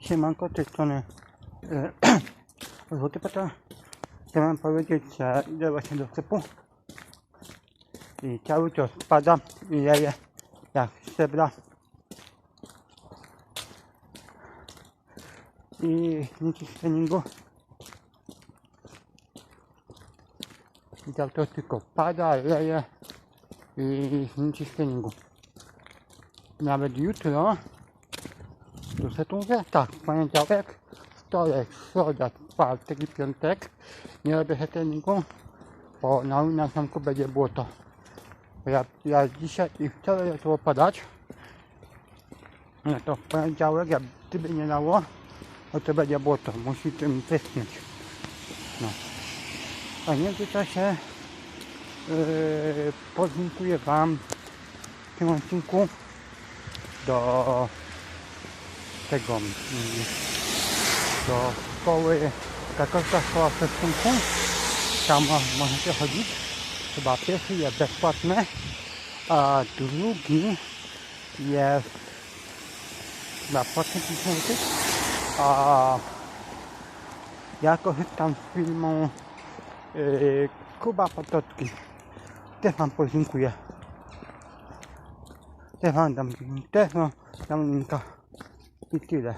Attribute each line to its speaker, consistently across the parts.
Speaker 1: Siemanko, z tej strony e, Złoty Pata. Chciałem powiedzieć, że idę właśnie do sklepu i cały czas spada i leje jak szczebra. I nic z treningu. I tak to tylko pada, leje i nic z treningu. Nawet jutro se tu? Tak, poniedziałek, wtorek, środa, czwartek i piątek nie robię treningu, bo na, na zamku będzie błoto. Ja, ja dzisiaj i wczoraj zaczęło padać. No to w poniedziałek, jak gdyby nie dało, no to będzie błoto. Musi tym wyschnąć. No. A w międzyczasie yy, podlinkuję Wam w tym odcinku do tego mm, do szkoły krakowska szkoła przestrzenku. Tam mo- możecie chodzić chyba pierwszy jest bezpłatny a drugi jest na płatny 50 zł a ja korzystam z filmu yy, Kuba Potocki. Też wam podziękuję. Też wam dam też wam dam linka i tyle.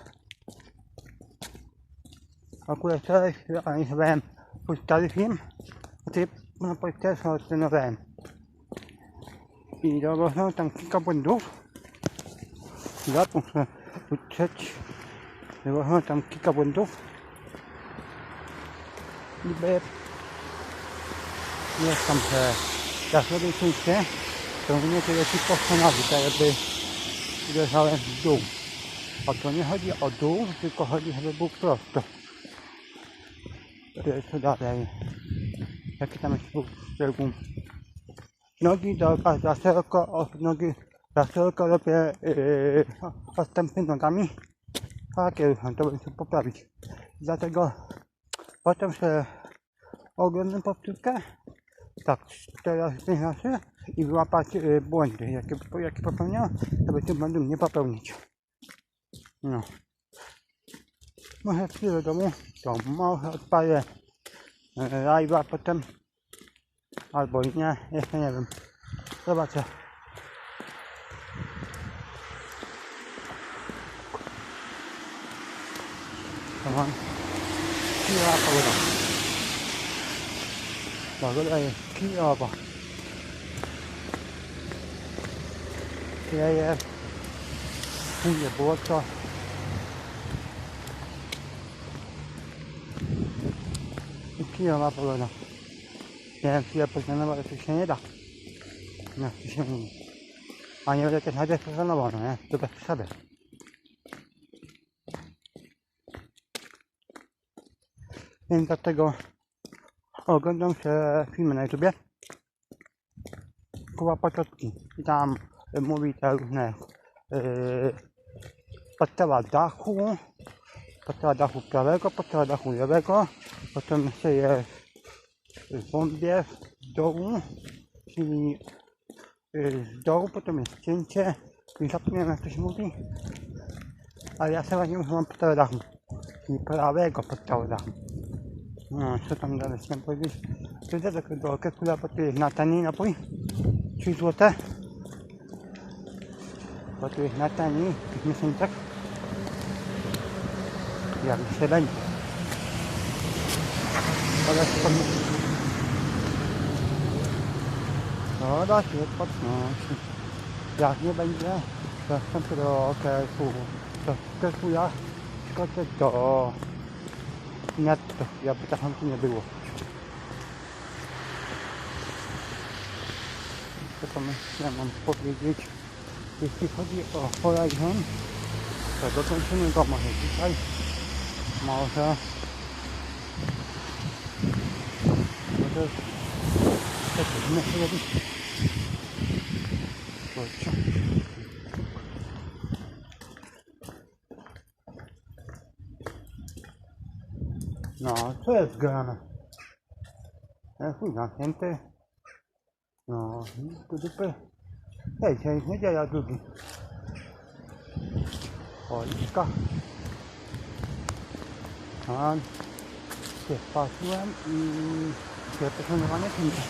Speaker 1: Akurat wczoraj analizowałem swój stary film, który na podcastu odtrenowałem. I zauważyłem tam kilka błędów. Ja muszę utrzeć. Zauważyłem tam kilka błędów. Niby jest tam, że jak robię cięcie, to mnie to leci po stanowi, tak jakby uderzałem w dół. A to nie chodzi o dół, tylko chodzi, żeby był prosto. To jest dalej. Jaki tam jest był szczegół? Nogi do za szeroko, o, nogi za szeroko robię yy, odstępy nogami. Takie rucham, to będę poprawić. Dlatego potem się oglądam powtórkę. Tak, teraz razy i wyłapać yy, błędy, jakie, jakie popełniam, żeby tych błędów nie popełnić. No. Mä hetkiä tomu tommaa päivä. Aivan potem. Albo nie, jeszcze nie wiem. Zobaczę. Come on. Kia pogoda. Pogoda jest kia pogoda. Kia jest. Kia cho Nie wiem, chwilę poznanowa, ale to się nie da. No, to się nie A nie będę też na poznanowa, no nie? To bez przesady. Więc dlatego oglądam się filmy na YouTubie. Kuba Potocki. I tam mówi te różne yy, podstawa dachu, podstawa dachu prawego, podstawa dachu lewego, potem jeszcze jest bombie z dołu, czyli yy, z dołu, potem jest cięcie, i zapomniałem jak to się mówi, ale ja sobie nie używam podstawy dachu, czyli prawego podstawy dachu. No, co tam dalej chciałem powiedzieć? Do do kalkula, bo tu jest na taniej napój, 3 złote. Bo jest na taniej, w tych miesiącach. Jak się będzie. Podnieść. No da się podnosić. Jak nie będzie, to do okresu. To sklepu ja skoczę do netto, jakby tu nie było. Co tam jeszcze mam powiedzieć? Jeśli chodzi o Horizon, to dokończymy go może dzisiaj. Może. Kurczę. No, co jest grane? Ja chuj zamknięty. No, tu dupy. Hej, dzisiaj jest niedziela drugi. Policzka. Pan się wpatrzyłem i się poszanowanie kończę.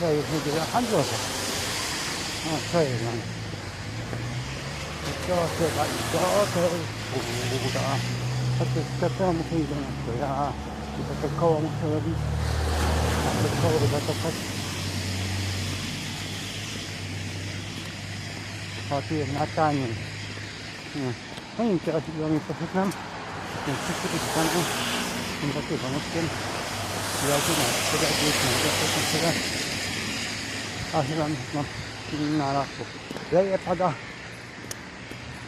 Speaker 1: To jest niedziela handlowa. No co jest nam? To chyba i to, to jest buda. A to sklepem muszę iść do nas, to ja i takie koło muszę robić. A to koło zakopać. O, tu jest na tanie. Nie. No i teraz do mnie poszukam. Więc wszyscy tu staną. Tym takim pomockiem. Ja tu mam, teraz jest na to, to teraz. A chyba no, na lasku. Leje pada.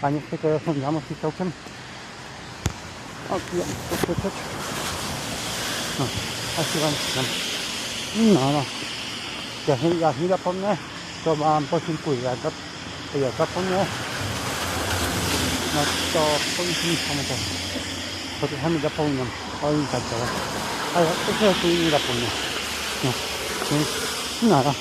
Speaker 1: A niestety ja są zamości całkiem. นาเนาะอยากให้อยากให้รับพงนะตัวมามพอชิมปุ๋ยกันครับเปีกรับพงนะมาต่อพงชิมทำอะไรพอจะทำรับพงยังเอาอีกกันจ้ะไอ้ก็แค่ซื้อรับพงเนี่ยเนาะนี่หนาเนาะ